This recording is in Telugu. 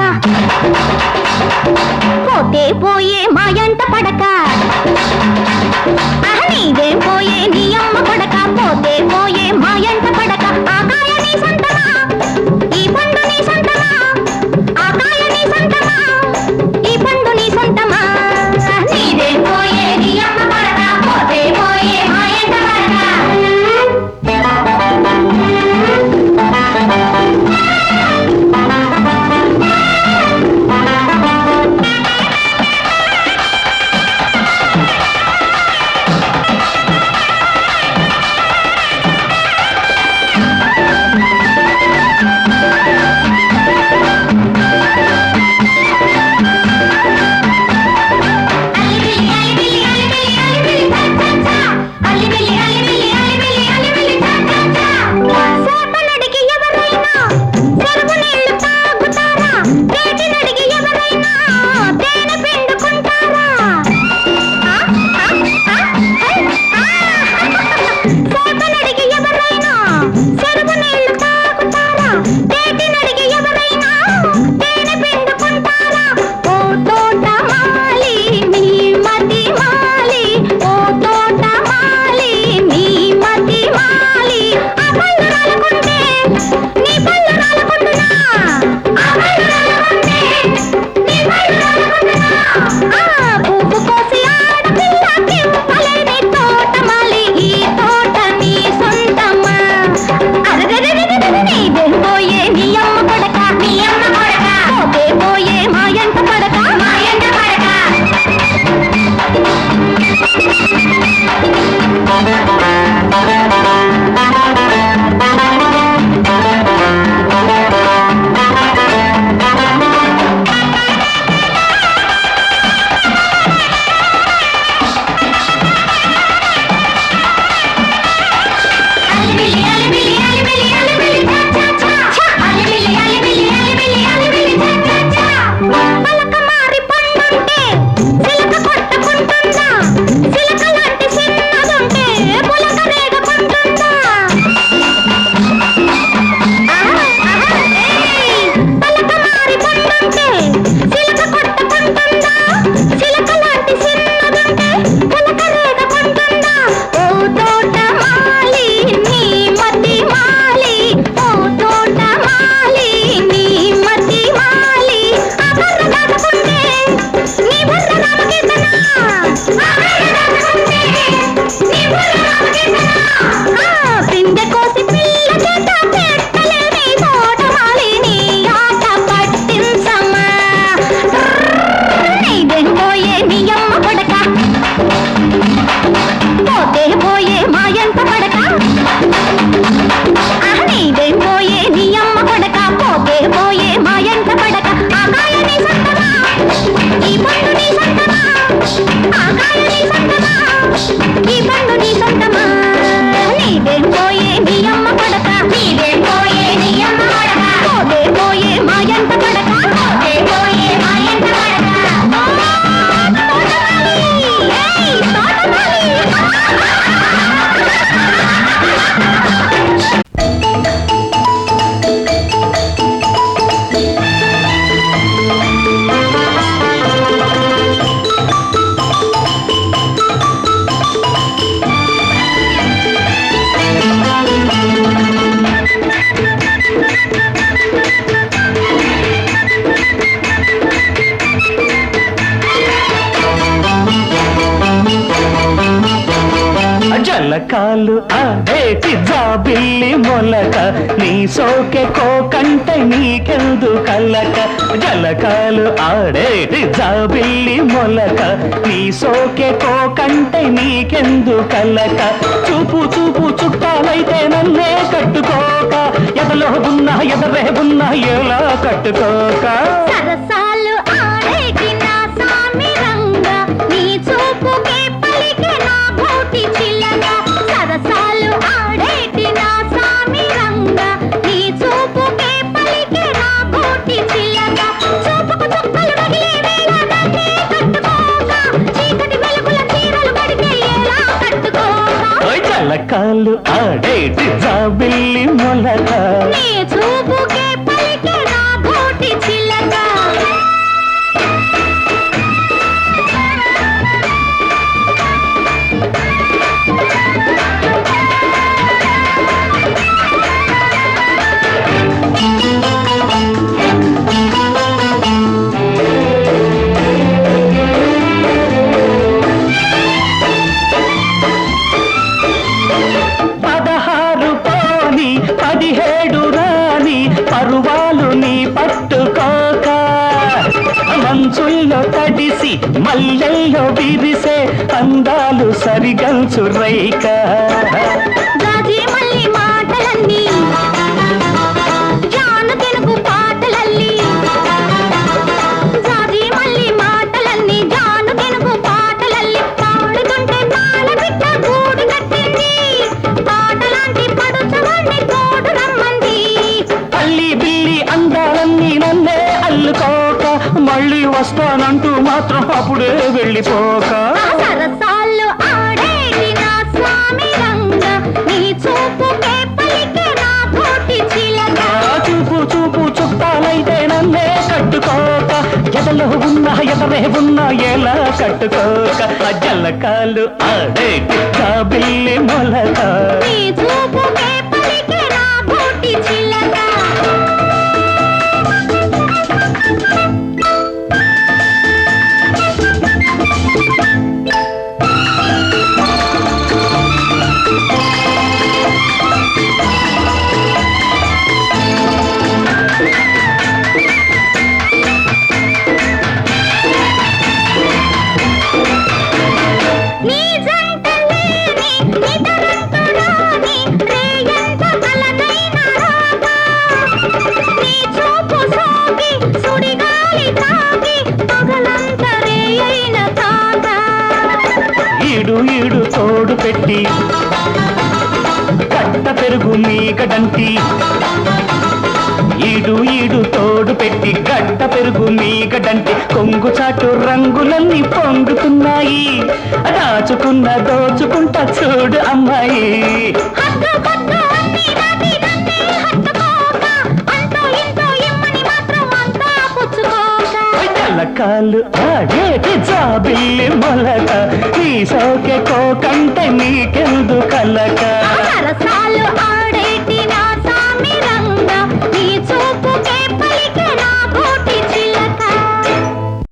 పడక. పోతే పోయే మాయంట పడక. నీవేం పోయే నీ అమ్మ పడక. పోతే పోయే మాయంట పడక. కలకాలు అదే జాబిల్లి మొలక. నీ సోకే కోకంటే నీకెందు కలక? జలకాలు ఆడేటి జాబిల్లి మొలక. నీ సోకే కోకంటే నీకెందు కలక? చూపు చూపు చుట్టాలైతే నన్నే కట్టుకోక. ఎదలో ఉన్నా ఎదరే ఉన్నా ఎలా కట్టుకోక? సరసా కాళ్ళు ఆడేటి జాబిల్లి మొలక. మంచుల్లో తడిసి మల్లెల్లో విరిసే అందాలు సరిగంచు రైక వస్తానంటూ మాత్రం అప్పుడే వెళ్ళిపోక. ఆ సరసాల్లో ఆడేటి నా స్వామి రంగ నీ చూపుకే పలికే నా కోటి చిలక. ఆ చూపు చూపు చుట్టాలైతే నన్నే కట్టుకోక. ఎదలో ఉన్న ఎదరే ఉన్న ఎలా కట్టుకోక. ఆ జల్లకాలు ఆడేటి బిల్లి మొలక. నీ చూపుకే తోడు కట్ట పెరుగు మీగడంటి ఈడు ఈడు తోడు పెట్టి కట్ట పెరుగు మీగడంటి కొంగు చాటు రంగులన్నీ పొంగుతున్నాయి. దాచుకున్న దోచుకుంటా చూడు అమ్మాయి. పలకాలు ఆడేటి జాబిల్లి మొలక. తీసోకే కోకంటే నీకెందు కలక. రసాలు ఆడేటి నా సామి రంగ. నీ చూపుకే పలిక